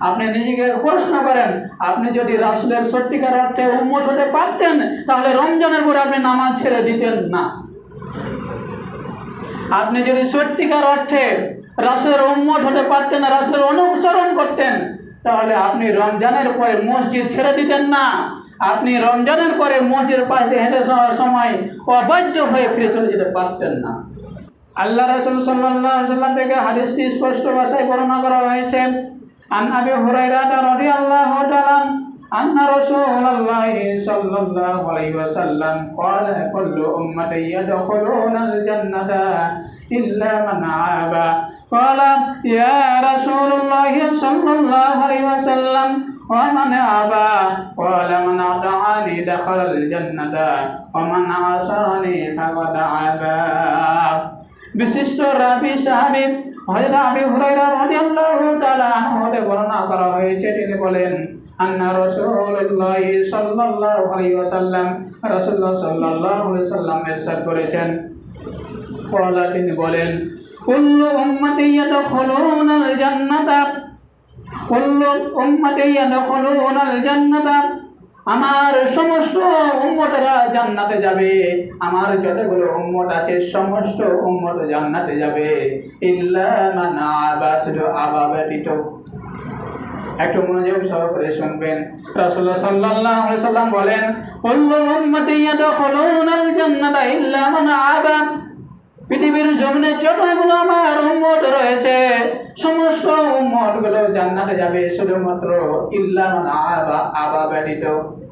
আপনি নিজেকে প্রশ্ন করেন। আপনি যদি রাসুলের সত্যিকার অর্থে উন্মত হতে পারতেন, তাহলে রমজানের পরে আপনি নামাজ ছেড়ে দিতেন না। আপনি যদি সত্যিকার অর্থে রাসুলের উন্মত হতে পারতেন, রাসুলের অনুসরণ করতেন, তাহলে আপনি রমজানের পরে মসজিদ ছেড়ে দিতেন না। আপনি রমজানের পরে মসজিদের পাশে হেঁটে যাওয়ার সময় অবাধ্য হয়ে ফিরে চলে যেতে পারতেন না। আল্লাহ রাসুল সাল্লাহ সাল্লাম থেকে হাদিসটি স্পষ্ট ভাষায় বর্ণনা করা হয়েছে। عن أبي هريرة رضي الله تعالى أن رسول الله صلى الله عليه وسلم قال كل أمتي يدخلون الجنة إلا من عابا قال يا رسول الله صلى الله عليه وسلم ومن أبى قال من أطعني دخل الجنة ومن عصاني فقد عبى বিশিষ্ট রাবি সাহাবি হযরত আবি হুরায়রা রাদিয়াল্লাহু তাআলা আনহু হতে বর্ণনা করা হয়েছে। তিনি বলেন, আন্না রাসূলুল্লাহ সাল্লাল্লাহু আলাইহি ওয়াসাল্লাম, রাসূলুল্লাহ সাল্লাল্লাহু আলাইহি ওয়াসাল্লাম ইরশাদ করেছেন। কলা তিনি বলেন, কুল্লু উম্মতি ইয়াদখুলুনাল জান্নাতা কুল্লু উম্মতি ইয়াদখুলুনাল জান্নাতা আমার সমস্ত উম্মতেরা জান্নাতে যাবে। আমার যতগুলো উম্মত আছে, সমস্ত উম্মত জান্নাতে যাবে। ইল্লা মান একটু মনোযোগ সহকারে শুনবেন। সাল্লাম বলেন ইল্লা পৃথিবীর জমিনে যতগুলো আমার উম্মত রয়েছে, সমস্ত উম্মতগুলো জান্নাতে যাবে, শুধুমাত্র ইল্লা মান আবা আবা ব্যতীত।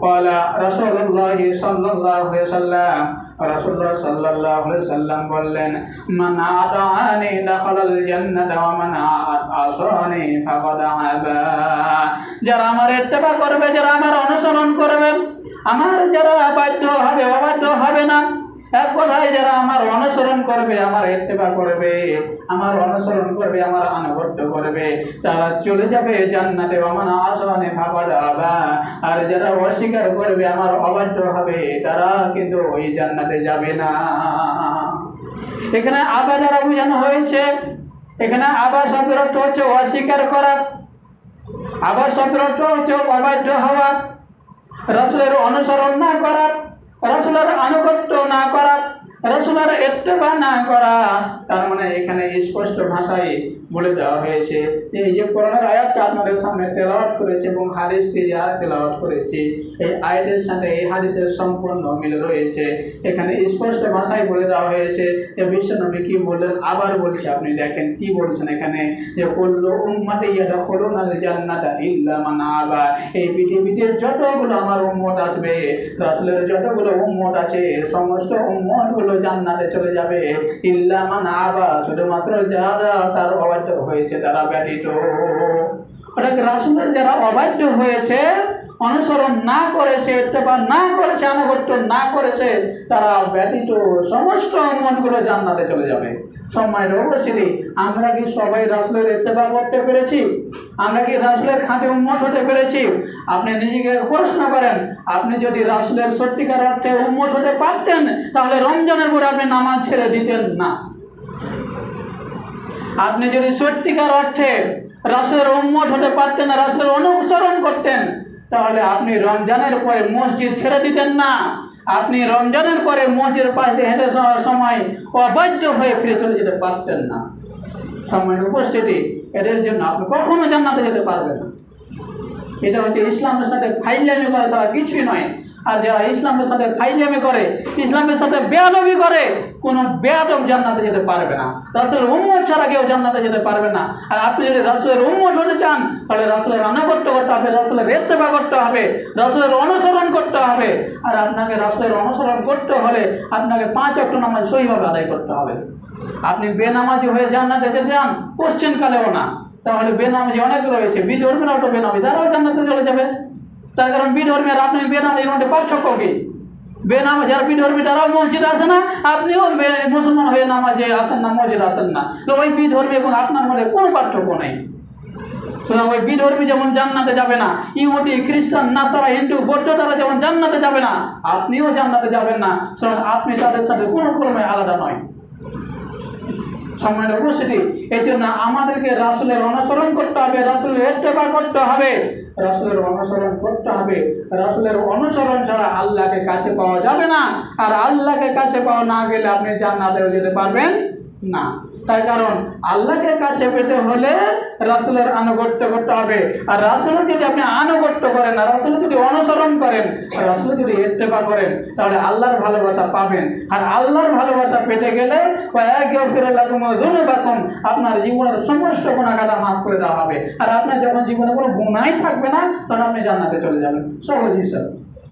قال رسول الله صلى الله عليه وسلم রাসূলুল্লাহ সাল্লাল্লাহু আলাইহি সাল্লাম বললেন মান আতাআনি দাখালাল জান্নাতা ওয়া মান আসানি ফাকাদ আবা যারা আমার ইত্তেবা করবে যারা আমার অনুসরণ করবে আমার যারা বাধ্য হবে অবাধ্য হবে না এক কথায় যারা আমার অনুসরণ করবে, আমার ইত্তেবা করবে, আমার অনুসরণ করবে, আমার আনুগত্য করবে তারা চলে যাবে জান্নাতে আমার আসানে ভাবা যাবা। আর যারা অস্বীকার করবে, আমার অবাধ্য হবে, তারা কিন্তু ওই জান্নাতে যাবে না। এখানে আবা যারা বোঝানো হয়েছে, এখানে আবা শব্দের অর্থ হচ্ছে অস্বীকার করা আবার শব্দের অর্থ হচ্ছে অবাধ্য হওয়া, রসুলের অনুসরণ না করা রসুলের আনুগত্য না করা রসুলের না করা, তার মানে এখানে স্পষ্ট ভাষায় বলে দেওয়া হয়েছে। এই যে করোনার আয়াতটা আপনাদের সামনে তেলাওয়াত করেছে এবং হাদিসটি যা তেলাওয়াত করেছি, এই আয়াতের সাথে এই হাদিসের সম্পূর্ণ মিল রয়েছে। এখানে স্পষ্ট ভাষায় বলে দেওয়া হয়েছে যে বিশ্বনবী কি বললেন, আবার বলছি, আপনি দেখেন কি বলছেন এখানে, যে করল উম্মাতে ইয়াদা খোলুন আল জান্নাতা ইল্লা এই পৃথিবীতে যতগুলো আমার উম্মত আসবে, রাসূলের যতগুলো উম্মত আছে সমস্ত উম্মতগুলো জান্নাতে চলে যাবে। ইল্লামান আবা, শুধুমাত্র যারা তার অবাধ্য হয়েছে তারা ব্যতীত। রাসুলের যারা অবাধ্য হয়েছে অনুসরণ না করেছে ইত্তেবা না করেছে, আনুগত্য না করেছে, তারা ব্যতীত সমস্ত মনগুলো জান্নাতে চলে যাবে। সময়ের উপস্থিতি, আমরা কি সবাই রাসুলের ইত্তেবা করতে পেরেছি? আমরা কি রাসুলের খাঁটি উন্মত হতে পেরেছি? আপনি নিজেকে প্রশ্ন করেন, আপনি যদি রাসুলের সত্যিকার অর্থে উন্মত হতে পারতেন, তাহলে রমজানের পরে আপনি নামাজ ছেড়ে দিতেন না। আপনি যদি সত্যিকার অর্থে রাসুলের উন্মত হতে পারতেন, রাসুলের অনুসরণ করতেন তাহলে আপনি রমজানের পরে মসজিদ ছেড়ে দিতেন না। আপনি রমজানের পরে মসজিদের পাশে হেঁটে যাওয়ার সময় অবাধ্য হয়ে ফিরে চলে যেতে পারতেন না। সময়ের উপস্থিতি, এদের জন্য আপনি কখনো জান্নাতে যেতে পারবেন না। এটা হচ্ছে ইসলামের সাথে ফাইলামি করা ছাড়া কিছুই নয়। আর যারা ইসলামের সাথে ফাইলামি করে, ইসলামের সাথে বেয়াদবি করে, কোনো বেয়াদব জান্নাতে যেতে পারবে না। রাসুলের উম্মত ছাড়া কেউ জান্নাতে যেতে পারবে না। আর আপনি যদি রাসুলের উম্মত হতে চান, তাহলে রাসুলের আনুগত্য করতে হবে, রাসুলের রেত্তেবা করতে হবে, রাসুলের অনুসরণ করতে হবে। আর আপনাকে রাসুলের অনুসরণ করতে হলে আপনাকে পাঁচ অক্ট নামাজ সহিভাবে আদায় করতে হবে। আপনি বেনামাজি হয়ে জান্নাতে যেতে চান কোশ্চেন কালেও না। তাহলে বেনামাজি অনেক রয়েছে। বিধর্মীরাও তো বেনামি তারাও জান্নাতে চলে যাবে। তার কারণ বিধর্মী আর আপনি বেনামাজির মধ্যে পার্থক্য কি? বেনামাজ যারা বিধর্মী, তারাও মসজিদ আসে না? আপনিও মুসলমান হয়ে নামাজে আসেন না, মসজিদ আসেন না। তো ওই বিধর্মী এবং আপনার মধ্যে কোনো পার্থক্য নেই। সুতরাং ওই বিধর্মী যেমন জান্নাতে যাবে না, ইহুদি, খ্রিস্টান, নাসারা, হিন্দু, বৌদ্ধ, তারা যেমন জান্নাতে যাবে না, আপনিও জান্নাতে যাবেন না। সুতরাং আপনি তাদের সাথে কোনো ক্রমে আলাদা নয়। সম্মানিত উপস্থিতি এই জন্য আমাদেরকে রাসুলের অনুসরণ করতে হবে, রাসুলের এত্তেবা করতে হবে, রাসুলের অনুসরণ করতে হবে। রাসুলের অনুসরণ ছাড়া আল্লাহকে কাছে পাওয়া যাবে না। আর আল্লাহকে কাছে পাওয়া না গেলে আপনি জান্নাতেও যেতে পারবেন না। তাই কারণ আল্লাহকে কাছে পেতে হলে রাসুলের আনুগত্য করতে হবে। আর রাসুলের যদি আপনি আনুগত্য করেন, আর রাসুলের যদি অনুসরণ করেন, আর রাসুলের যদি ইত্তেফা করেন, তাহলে আল্লাহর ভালোবাসা পাবেন। আর আল্লাহর ভালোবাসা পেতে গেলে আপনার জীবনের সমস্ত গুণাগাদা মাফ করে দেওয়া হবে। আর আপনার যখন জীবনে কোনো গুণাই থাকবে না, তখন আপনি জান্নাতে চলে যাবেন। সহজ স্যার